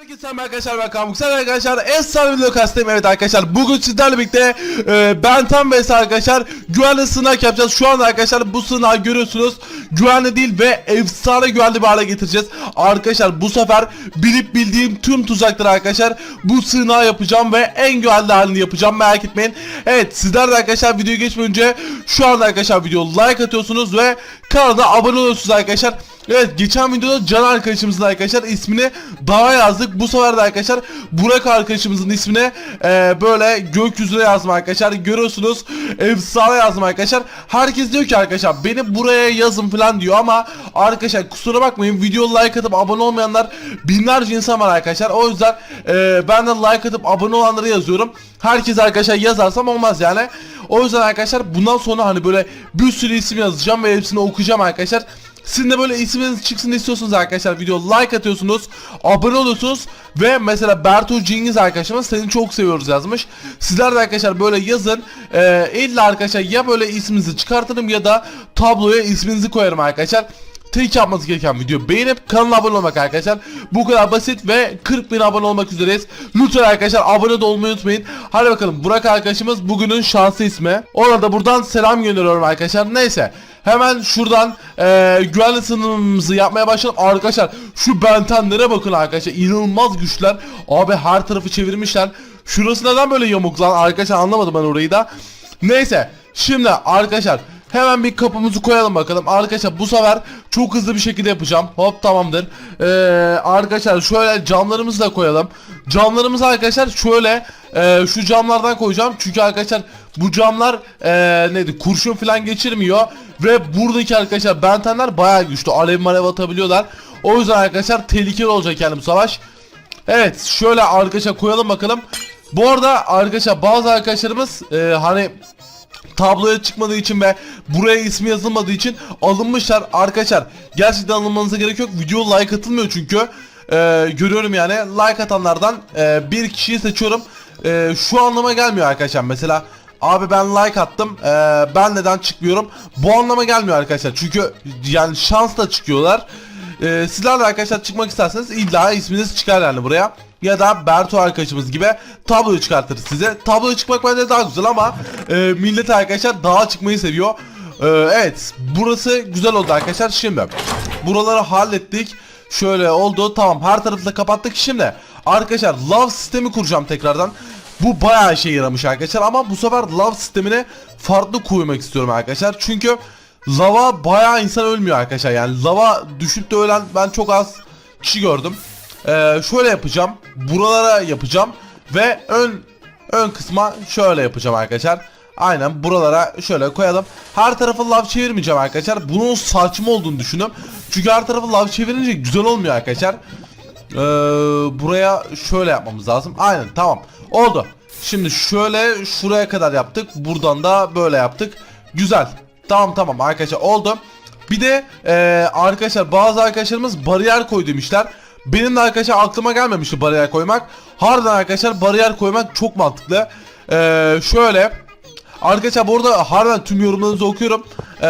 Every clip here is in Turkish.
Herkese selam arkadaşlar ben Kamuk Sen arkadaşlar. Esra video kastayım. Evet arkadaşlar bugün sizlerle birlikte e, Ben Tam ve arkadaşlar güvenli sınav yapacağız. Şu anda arkadaşlar bu sınav görüyorsunuz. Güvenli değil ve efsane güvenli bir hale getireceğiz. Arkadaşlar bu sefer bilip bildiğim tüm tuzakları arkadaşlar bu sınav yapacağım ve en güvenli halini yapacağım. Merak etmeyin. Evet sizler de arkadaşlar videoya geçmeden önce şu anda arkadaşlar video like atıyorsunuz ve kanala abone oluyorsunuz arkadaşlar Evet geçen videoda Can arkadaşımızın arkadaşlar ismini dağa yazdık. Bu sefer de arkadaşlar Burak arkadaşımızın ismini e, böyle gökyüzüne yazdım arkadaşlar. Görüyorsunuz efsane yazdım arkadaşlar. Herkes diyor ki arkadaşlar beni buraya yazın falan diyor ama arkadaşlar kusura bakmayın video like atıp abone olmayanlar binlerce insan var arkadaşlar. O yüzden e, ben de like atıp abone olanları yazıyorum. Herkes arkadaşlar yazarsam olmaz yani. O yüzden arkadaşlar bundan sonra hani böyle bir sürü isim yazacağım ve hepsini okuyacağım arkadaşlar. Sizin de böyle isminiz çıksın istiyorsunuz arkadaşlar? Video like atıyorsunuz abone oluyorsunuz ve mesela Bertu Cengiz arkadaşımız seni çok seviyoruz yazmış. Sizler de arkadaşlar böyle yazın. Ee, illa arkadaşlar ya böyle isminizi çıkartırım ya da tabloya isminizi koyarım arkadaşlar Tek yapmanız gereken video beğenip kanala abone olmak arkadaşlar. Bu kadar basit ve 40 bin abone olmak üzereyiz. Lütfen arkadaşlar abone de olmayı unutmayın. Hadi bakalım Burak arkadaşımız bugünün şanslı ismi. Ona da buradan selam gönderiyorum arkadaşlar. Neyse. Hemen şuradan e, güvenli sınırımızı yapmaya başlayalım. Arkadaşlar şu bentenlere bakın arkadaşlar. inanılmaz güçler. Abi her tarafı çevirmişler. Şurası neden böyle yamuk lan? Arkadaşlar anlamadım ben orayı da. Neyse. Şimdi arkadaşlar Hemen bir kapımızı koyalım bakalım. Arkadaşlar bu sefer çok hızlı bir şekilde yapacağım. Hop tamamdır. Ee, arkadaşlar şöyle camlarımızı da koyalım. Camlarımızı arkadaşlar şöyle e, şu camlardan koyacağım. Çünkü arkadaşlar bu camlar e, neydi kurşun falan geçirmiyor. Ve buradaki arkadaşlar bentenler bayağı güçlü. Alev malev atabiliyorlar. O yüzden arkadaşlar tehlikeli olacak yani bu savaş. Evet şöyle arkadaşlar koyalım bakalım. Bu arada arkadaşlar bazı arkadaşlarımız e, hani tabloya çıkmadığı için ve buraya ismi yazılmadığı için alınmışlar arkadaşlar. Gerçekten alınmanıza gerek yok. Video like atılmıyor çünkü. Ee, görüyorum yani like atanlardan e, bir kişiyi seçiyorum. E, şu anlama gelmiyor arkadaşlar. Mesela abi ben like attım. e, ben neden çıkmıyorum? Bu anlama gelmiyor arkadaşlar. Çünkü yani şansla çıkıyorlar. E, sizler de arkadaşlar çıkmak isterseniz illa isminiz çıkar yani buraya ya da Berto arkadaşımız gibi tabloyu çıkartırız size. Tabloya çıkmak bence daha güzel ama e, millet arkadaşlar dağa çıkmayı seviyor. E, evet burası güzel oldu arkadaşlar. Şimdi buraları hallettik. Şöyle oldu tamam her tarafı da kapattık. Şimdi arkadaşlar love sistemi kuracağım tekrardan. Bu bayağı işe yaramış arkadaşlar ama bu sefer love sistemine farklı koymak istiyorum arkadaşlar. Çünkü lava bayağı insan ölmüyor arkadaşlar. Yani lava düşüp de ölen ben çok az kişi gördüm. Ee, şöyle yapacağım. Buralara yapacağım. Ve ön ön kısma şöyle yapacağım arkadaşlar. Aynen buralara şöyle koyalım. Her tarafı lav çevirmeyeceğim arkadaşlar. Bunun saçma olduğunu düşündüm. Çünkü her tarafı lav çevirince güzel olmuyor arkadaşlar. Ee, buraya şöyle yapmamız lazım. Aynen tamam. Oldu. Şimdi şöyle şuraya kadar yaptık. Buradan da böyle yaptık. Güzel. Tamam tamam arkadaşlar oldu. Bir de e, arkadaşlar bazı arkadaşlarımız bariyer koy demişler. Benim de arkadaşlar aklıma gelmemişti bariyer koymak. Harbiden arkadaşlar bariyer koymak çok mantıklı. Ee, şöyle. Arkadaşlar bu arada harbiden tüm yorumlarınızı okuyorum. Ee,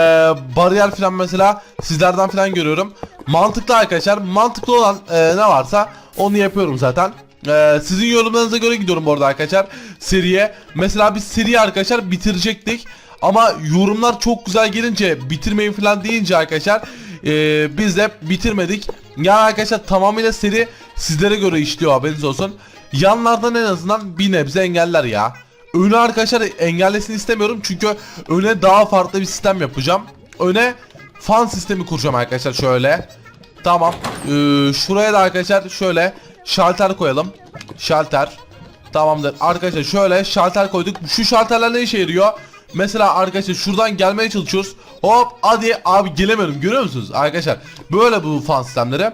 bariyer falan mesela sizlerden falan görüyorum. Mantıklı arkadaşlar. Mantıklı olan e, ne varsa onu yapıyorum zaten. Ee, sizin yorumlarınıza göre gidiyorum bu arada arkadaşlar seriye. Mesela biz seri arkadaşlar bitirecektik. Ama yorumlar çok güzel gelince bitirmeyin falan deyince arkadaşlar e, biz de bitirmedik. Yani arkadaşlar tamamıyla seri sizlere göre işliyor haberiniz olsun. Yanlardan en azından bir nebze engeller ya. Önü arkadaşlar engellesin istemiyorum çünkü öne daha farklı bir sistem yapacağım. Öne fan sistemi kuracağım arkadaşlar şöyle. Tamam. Ee, şuraya da arkadaşlar şöyle şalter koyalım. Şalter. Tamamdır. Arkadaşlar şöyle şalter koyduk. Şu şalterler ne işe yarıyor? Mesela arkadaşlar şuradan gelmeye çalışıyoruz. Hop hadi abi gelemiyorum görüyor musunuz arkadaşlar? Böyle bu fan sistemleri.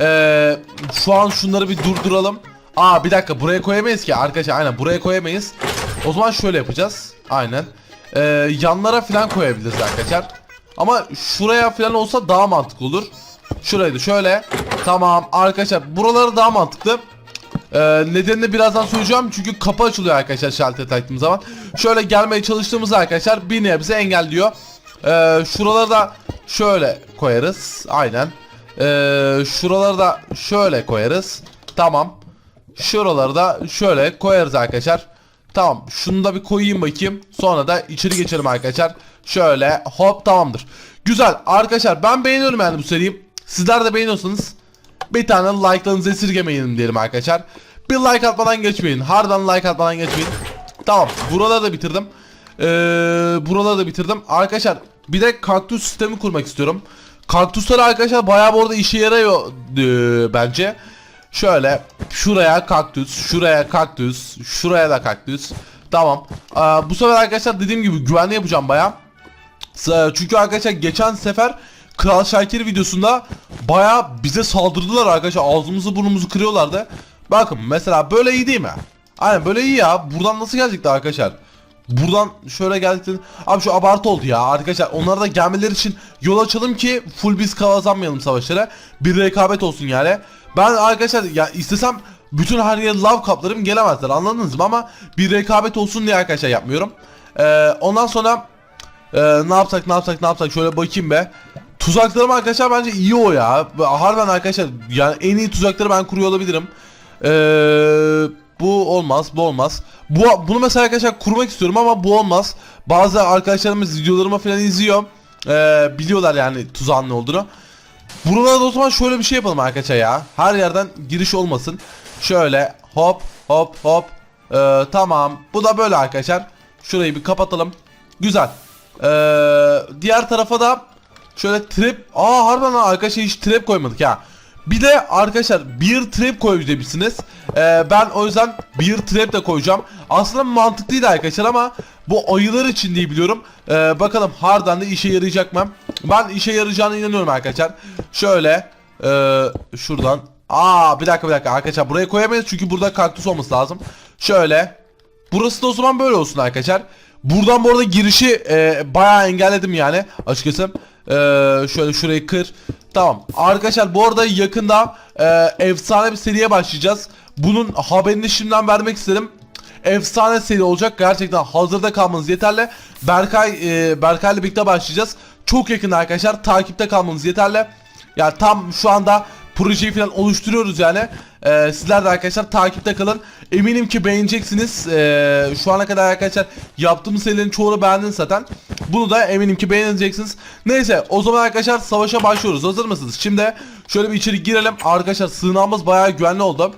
Ee, şu an şunları bir durduralım. Aa bir dakika buraya koyamayız ki arkadaşlar aynen buraya koyamayız. O zaman şöyle yapacağız. Aynen. Ee, yanlara falan koyabiliriz arkadaşlar. Ama şuraya falan olsa daha mantıklı olur. Şuraydı şöyle. Tamam arkadaşlar buraları daha mantıklı. Ee, nedenini birazdan söyleyeceğim çünkü kapı açılıyor arkadaşlar şalter taktığımız zaman. Şöyle gelmeye çalıştığımız arkadaşlar bir nebze engelliyor. Ee, şuraları da şöyle koyarız. Aynen. Ee, şuraları da şöyle koyarız. Tamam. Şuraları da şöyle koyarız arkadaşlar. Tamam. Şunu da bir koyayım bakayım. Sonra da içeri geçelim arkadaşlar. Şöyle hop tamamdır. Güzel arkadaşlar ben beğeniyorum yani bu seriyi. Sizler de beğeniyorsanız bir tane like'larınızı esirgemeyin diyelim arkadaşlar. Bir like atmadan geçmeyin. Harbiden like atmadan geçmeyin. Tamam. Buraları da bitirdim. Ee, buraları da bitirdim. Arkadaşlar bir de kaktüs sistemi kurmak istiyorum. Kaktüsler arkadaşlar bayağı bu arada işe yarıyor ee, bence. Şöyle şuraya kaktüs, şuraya kaktüs, şuraya da kaktüs. Tamam. Ee, bu sefer arkadaşlar dediğim gibi güvenli yapacağım bayağı. Çünkü arkadaşlar geçen sefer Kral Şakir videosunda baya bize saldırdılar arkadaşlar. Ağzımızı burnumuzu kırıyorlardı. Bakın mesela böyle iyi değil mi? Aynen böyle iyi ya. Buradan nasıl gelecekti arkadaşlar? Buradan şöyle geldik. Abi şu abartı oldu ya arkadaşlar. Onlara da gelmeleri için yol açalım ki full biz kazanmayalım savaşlara. Bir rekabet olsun yani. Ben arkadaşlar ya istesem bütün her yere love kaplarım gelemezler anladınız mı ama bir rekabet olsun diye arkadaşlar yapmıyorum. Ee, ondan sonra ee, ne yapsak ne yapsak ne yapsak şöyle bakayım be. Tuzaklarım arkadaşlar bence iyi o ya. Harbiden arkadaşlar yani en iyi tuzakları ben kuruyor olabilirim. Ee, bu olmaz bu olmaz. Bu, bunu mesela arkadaşlar kurmak istiyorum ama bu olmaz. Bazı arkadaşlarımız videolarımı falan izliyor. Ee, biliyorlar yani tuzağın ne olduğunu. Buralarda da o zaman şöyle bir şey yapalım arkadaşlar ya. Her yerden giriş olmasın. Şöyle hop hop hop. Ee, tamam. Bu da böyle arkadaşlar. Şurayı bir kapatalım. Güzel. Ee, diğer tarafa da şöyle trap. Aa harbiden ha arkadaşlar hiç trap koymadık ya. Bir de arkadaşlar bir trap koy demişsiniz. Ee, ben o yüzden bir trap de koyacağım. Aslında mantıklıydı arkadaşlar ama bu ayılar için diye biliyorum. Ee, bakalım harbiden de işe yarayacak mı? Ben işe yarayacağına inanıyorum arkadaşlar. Şöyle ee, şuradan. Aa bir dakika bir dakika arkadaşlar buraya koyamayız çünkü burada kaktüs olması lazım. Şöyle. Burası da o zaman böyle olsun arkadaşlar. Buradan bu arada girişi e, bayağı engelledim yani açıkçası. E, şöyle şurayı kır. Tamam. Arkadaşlar bu arada yakında e, efsane bir seriye başlayacağız. Bunun haberini şimdiden vermek istedim. Efsane seri olacak. Gerçekten hazırda kalmanız yeterli. Berkay e, Berkay'la birlikte başlayacağız. Çok yakın arkadaşlar. Takipte kalmanız yeterli. Ya tam şu anda projeyi falan oluşturuyoruz yani. Ee, sizler de arkadaşlar takipte kalın. Eminim ki beğeneceksiniz. Ee, şu ana kadar arkadaşlar yaptığımız serilerin çoğunu beğendiniz zaten. Bunu da eminim ki beğeneceksiniz. Neyse o zaman arkadaşlar savaşa başlıyoruz. Hazır mısınız? Şimdi şöyle bir içeri girelim. Arkadaşlar sığınağımız bayağı güvenli oldu.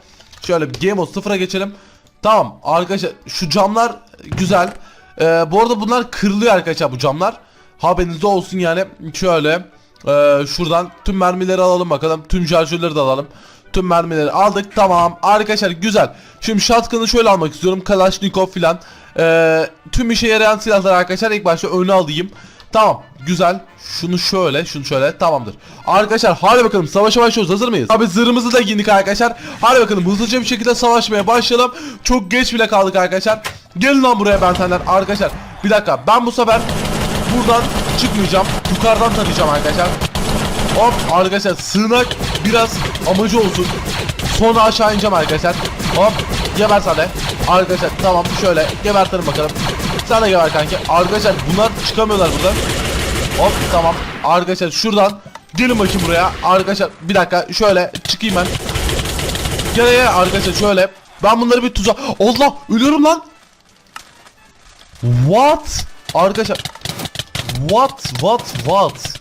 Şöyle bir game mode sıfıra geçelim. Tamam arkadaşlar şu camlar güzel. Ee, bu arada bunlar kırılıyor arkadaşlar bu camlar. Haberiniz olsun yani. Şöyle ee, şuradan tüm mermileri alalım bakalım. Tüm şarjörleri de alalım. Tüm mermileri aldık. Tamam. Arkadaşlar güzel. Şimdi shotgun'ı şöyle almak istiyorum. Kalashnikov filan. Ee, tüm işe yarayan silahlar arkadaşlar ilk başta öne alayım. Tamam. Güzel. Şunu şöyle, şunu şöyle. Tamamdır. Arkadaşlar hadi bakalım savaşa başlıyoruz. Hazır mıyız? Abi zırhımızı da giydik arkadaşlar. Hadi bakalım hızlıca bir şekilde savaşmaya başlayalım. Çok geç bile kaldık arkadaşlar. Gelin lan buraya bentenler. Arkadaşlar bir dakika. Ben bu sefer buradan çıkmayacağım. Yukarıdan tarayacağım arkadaşlar. Hop arkadaşlar sığınak biraz amacı olsun. Sonra aşağı ineceğim arkadaşlar. Hop geber de. Arkadaşlar tamam şöyle gebertelim bakalım. Sen de geber kanki. Arkadaşlar bunlar çıkamıyorlar buradan. Hop tamam. Arkadaşlar şuradan gelin bakayım buraya. Arkadaşlar bir dakika şöyle çıkayım ben. Gel arkadaşlar şöyle. Ben bunları bir tuza... Allah ölüyorum lan. What? Arkadaşlar What what what?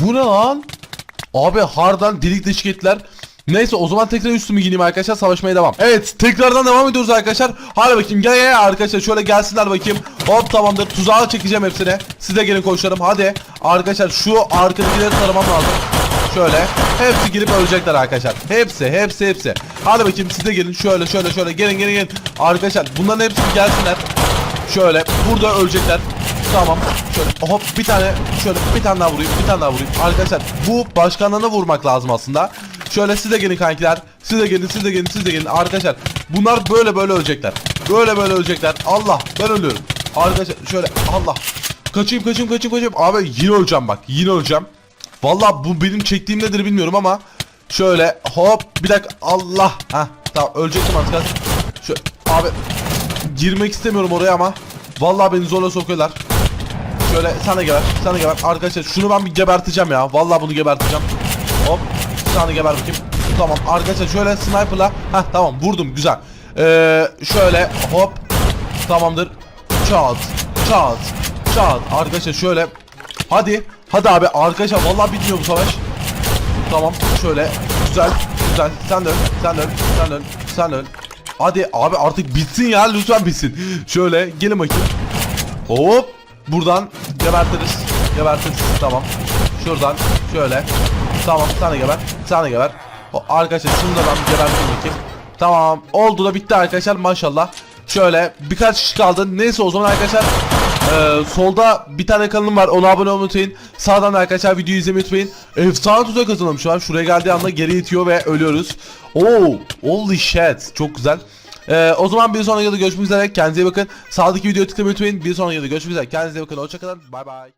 Bu ne lan? Abi hardan delik deşik ettiler. Neyse o zaman tekrar üstümü giyeyim arkadaşlar savaşmaya devam. Evet tekrardan devam ediyoruz arkadaşlar. Hadi bakayım gel gel arkadaşlar şöyle gelsinler bakayım. Hop tamamdır tuzağa çekeceğim hepsine. Siz de gelin koşlarım hadi. Arkadaşlar şu arkadakileri taramam lazım. Şöyle hepsi girip ölecekler arkadaşlar. Hepsi hepsi hepsi. Hadi bakayım siz de gelin şöyle şöyle şöyle gelin gelin gelin. Arkadaşlar bunların hepsi gelsinler. Şöyle burada ölecekler. Tamam. Şöyle hop bir tane şöyle bir tane daha vurayım. Bir tane daha vurayım. Arkadaşlar bu başkanlarına vurmak lazım aslında. Şöyle siz de gelin kankiler. Siz de gelin, siz de gelin, siz de gelin. Arkadaşlar bunlar böyle böyle ölecekler. Böyle böyle ölecekler. Allah ben ölüyorum. Arkadaşlar şöyle Allah. Kaçayım kaçayım kaçayım kaçayım. Abi yine öleceğim bak. Yine öleceğim. Vallahi bu benim çektiğim nedir bilmiyorum ama şöyle hop bir dakika Allah. Heh tamam ölecektim artık. Şöyle abi girmek istemiyorum oraya ama Vallahi beni zorla sokuyorlar. Şöyle sana geber, sana geber. Arkadaşlar şunu ben bir geberteceğim ya. Vallahi bunu geberteceğim. Hop, sana geber bakayım. Tamam arkadaşlar şöyle sniper'la. Heh tamam vurdum güzel. Ee, şöyle hop. Tamamdır. Çat. Çat. Çat. Arkadaşlar şöyle. Hadi. Hadi abi arkadaşlar vallahi bitmiyor bu savaş. Tamam şöyle güzel güzel sen de öl sen de öl sen de öl sen de öl Hadi abi artık bitsin ya lütfen bitsin Şöyle gelin bakayım Hop buradan gebertiriz Gebertiriz tamam. Şuradan şöyle. Tamam. Sen de geber. Sen de geber. O, Arkadaşlar şunu da ben geberteyim bakayım. Tamam. Oldu da bitti arkadaşlar. Maşallah. Şöyle birkaç kişi kaldı. Neyse o zaman arkadaşlar ee, solda bir tane kanalım var. Ona abone olmayı unutmayın. Sağdan da arkadaşlar videoyu izlemeyi unutmayın. Efsane tuzak kazanalım şu an. Şuraya geldiği anda geri itiyor ve ölüyoruz. Oo, holy shit. Çok güzel ee, o zaman bir sonraki videoda görüşmek üzere. Kendinize iyi bakın. Sağdaki videoyu tıklamayı unutmayın. Bir sonraki videoda görüşmek üzere. Kendinize iyi bakın. Hoşçakalın bay bay